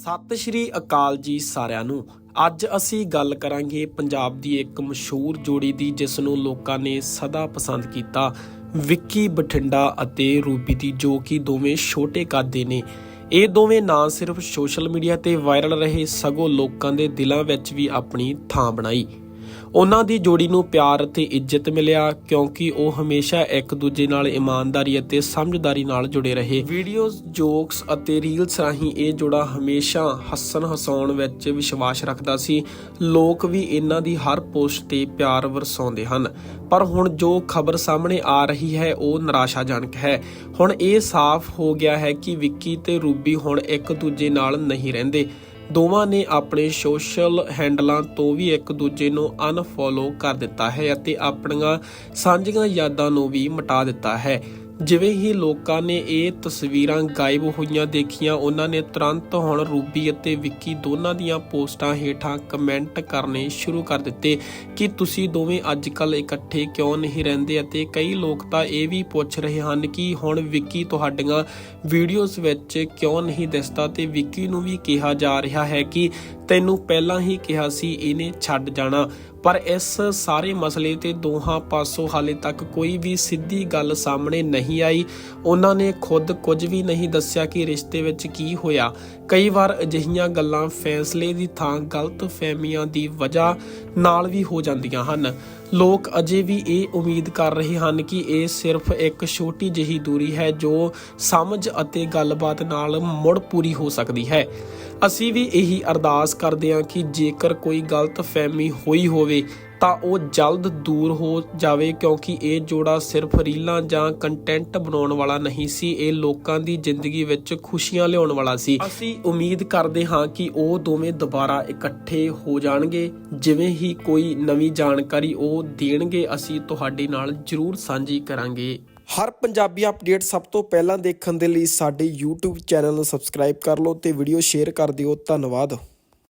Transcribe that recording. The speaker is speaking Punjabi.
ਸਤਿ ਸ਼੍ਰੀ ਅਕਾਲ ਜੀ ਸਾਰਿਆਂ ਨੂੰ। ਅੱਜ ਅਸੀਂ ਗੱਲ ਕਰਾਂਗੇ ਪੰਜਾਬ ਦੀ ਇੱਕ ਮਸ਼ਹੂਰ ਜੋੜੀ ਦੀ, ਜਿਸ ਨੂੰ ਲੋਕਾਂ ਨੇ ਸਦਾ ਪਸੰਦ ਕੀਤਾ, ਵਿੱਕੀ ਬਠਿੰਡਾ ਅਤੇ ਰੂਬੀ ਦੀ, ਜੋ ਕਿ ਦੋਵੇਂ ਛੋਟੇ ਕੱਦ ਦੇ ਨੇ। ਇਹ ਦੋਵੇਂ ਨਾ ਸਿਰਫ ਸੋਸ਼ਲ ਮੀਡੀਆ ਤੇ ਵਾਇਰਲ ਰਹੇ ਸਗੋਂ ਲੋਕਾਂ ਦੇ ਦਿਲਾਂ ਵਿੱਚ ਵੀ ਆਪਣੀ ਥਾਂ ਬਣਾਈ। ਉਹਨਾਂ ਦੀ ਜੋੜੀ ਨੂੰ ਪਿਆਰ ਅਤੇ ਇੱਜ਼ਤ ਮਿਲਿਆ, ਕਿਉਂਕਿ ਉਹ ਹਮੇਸ਼ਾ ਇੱਕ ਦੂਜੇ ਨਾਲ ਇਮਾਨਦਾਰੀ ਅਤੇ ਸਮਝਦਾਰੀ ਨਾਲ ਜੁੜੇ ਰਹੇ। ਵੀਡੀਓਜ਼, ਜੋਕਸ ਅਤੇ ਰੀਲਸ ਰਾਹੀਂ ਇਹ ਜੋੜਾ ਹਮੇਸ਼ਾ ਹੱਸਣ ਹਸਾਉਣ ਵਿੱਚ ਵਿਸ਼ਵਾਸ ਰੱਖਦਾ ਸੀ। ਲੋਕ ਵੀ ਇਹਨਾਂ ਦੀ ਹਰ ਪੋਸਟ ਤੇ ਪਿਆਰ ਵਰਸਾਉਂਦੇ ਹਨ। ਪਰ ਹੁਣ ਜੋ ਖਬਰ ਸਾਹਮਣੇ ਆ ਰਹੀ ਹੈ, ਉਹ ਨਿਰਾਸ਼ਾਜਨਕ ਹੈ। ਹੁਣ ਇਹ ਸਾਫ਼ ਹੋ ਗਿਆ ਹੈ ਕਿ ਵਿੱਕੀ ਤੇ ਰੂਬੀ ਹੁਣ ਇੱਕ ਦੂਜੇ ਨਾਲ ਨਹੀਂ ਰਹਿੰਦੇ। ਦੋਵਾਂ ਨੇ ਆਪਣੇ ਸੋਸ਼ਲ ਹੈਂਡਲਾਂ ਤੋਂ ਵੀ ਇੱਕ ਦੂਜੇ ਨੂੰ ਅਨਫੋਲੋ ਕਰ ਦਿੱਤਾ ਹੈ ਅਤੇ ਆਪਣੀਆਂ ਸਾਂਝੀਆਂ ਯਾਦਾਂ ਨੂੰ ਵੀ ਮਿਟਾ ਦਿੱਤਾ ਹੈ। ਜਿਵੇਂ ਹੀ ਲੋਕਾਂ ਨੇ ਇਹ ਤਸਵੀਰਾਂ ਗਾਇਬ ਹੋਈਆਂ ਦੇਖੀਆਂ, ਉਹਨਾਂ ਨੇ ਤੁਰੰਤ ਹੁਣ ਰੂਬੀ ਅਤੇ ਵਿੱਕੀ ਦੋਨਾਂ ਦੀਆਂ ਪੋਸਟਾਂ ਹੇਠਾਂ ਕਮੈਂਟ ਕਰਨੇ ਸ਼ੁਰੂ ਕਰ ਦਿੱਤੇ ਕਿ ਤੁਸੀਂ ਦੋਵੇਂ ਅੱਜਕੱਲ ਇਕੱਠੇ ਕਿਉਂ ਨਹੀਂ ਰਹਿੰਦੇ? ਅਤੇ ਕਈ ਲੋਕ ਤਾਂ ਇਹ ਵੀ ਪੁੱਛ ਰਹੇ ਹਨ ਕਿ ਹੁਣ ਵਿੱਕੀ ਤੁਹਾਡੀਆਂ ਵੀਡੀਓਜ਼ ਵਿੱਚ ਕਿਉਂ ਨਹੀਂ ਦਿਸਦਾ? ਤੇ ਵਿੱਕੀ ਨੂੰ ਵੀ ਕਿਹਾ ਜਾ ਰਿਹਾ ਹੈ ਕਿ ਤੈਨੂੰ ਪਹਿਲਾਂ ਹੀ ਕਿਹਾ ਸੀ ਇਹਨੇ ਛੱਡ ਜਾਣਾ। ਪਰ ਇਸ ਸਾਰੇ ਮਸਲੇ ਤੇ ਦੋਹਾਂ ਪਾਸੋਂ ਹਾਲੇ ਤੱਕ ਕੋਈ ਵੀ ਸਿੱਧੀ ਗੱਲ ਸਾਹਮਣੇ ਨਹੀਂ ਆਈ। ਉਹਨਾਂ ਨੇ ਖੁਦ ਕੁਝ ਵੀ ਨਹੀਂ ਦੱਸਿਆ ਕਿ ਰਿਸ਼ਤੇ ਵਿੱਚ ਕੀ ਹੋਇਆ। ਕਈ ਵਾਰ ਅਜਿਹੀਆਂ ਗੱਲਾਂ ਫੈਸਲੇ ਦੀ ਥਾਂ ਗਲਤ ਫਹਿਮੀਆਂ ਦੀ ਵਜ੍ਹਾ ਨਾਲ ਵੀ ਹੋ ਜਾਂਦੀਆਂ ਹਨ। ਲੋਕ ਅਜੇ ਵੀ ਇਹ ਉਮੀਦ ਕਰ ਰਹੇ ਹਨ ਕਿ ਇਹ ਸਿਰਫ ਇੱਕ ਛੋਟੀ ਜਿਹੀ ਦੂਰੀ ਹੈ ਜੋ ਸਮਝ ਅਤੇ ਗੱਲਬਾਤ ਨਾਲ ਮੁੜ ਪੂਰੀ ਹੋ ਸਕਦੀ ਹੈ। ਅਸੀਂ ਵੀ ਇਹੀ ਅਰਦਾਸ ਕਰਦੇ ਹਾਂ ਕਿ ਜੇਕਰ ਕੋਈ ਗਲਤ ਫਹਿਮੀ ਹੋਈ ਹੋਵੇ ਤਾਂ ਉਹ ਜਲਦ ਦੂਰ ਹੋ ਜਾਵੇ ਕਿਉਂਕਿ ਇਹ ਜੋੜਾ ਸਿਰਫ ਰੀਲਾਂ ਜਾਂ ਕੰਟੈਂਟ ਬਣਾਉਣ ਵਾਲਾ ਨਹੀਂ ਸੀ, ਇਹ ਲੋਕਾਂ ਦੀ ਜ਼ਿੰਦਗੀ ਵਿੱਚ ਖੁਸ਼ੀਆਂ ਲਿਆਉਣ ਵਾਲਾ ਸੀ। ਅਸੀਂ ਉਮੀਦ ਕਰਦੇ ਹਾਂ ਕਿ ਉਹ ਦੋਵੇਂ ਦੁਬਾਰਾ ਇਕੱਠੇ ਹੋ ਜਾਣਗੇ। ਜਿਵੇਂ ਹੀ ਕੋਈ ਨਵੀਂ ਜਾਣਕਾਰੀ ਉਹ ਦੇਣਗੇ, ਅਸੀਂ ਤੁਹਾਡੇ ਨਾਲ ਜਰੂਰ ਸਾਂਝੀ ਕਰਾਂਗੇ। ਹਰ ਪੰਜਾਬੀ ਅਪਡੇਟ ਸਭ ਤੋਂ ਪਹਿਲਾਂ ਦੇਖਣ ਦੇ ਲਈ ਸਾਡੇ YouTube ਚੈਨਲ ਨੂੰ ਸਬਸਕ੍ਰਾਈਬ ਕਰ ਲਓ ਤੇ ਵੀਡੀਓ ਸ਼ੇਅਰ ਕਰ ਦਿਓ। ਧੰਨਵਾਦ।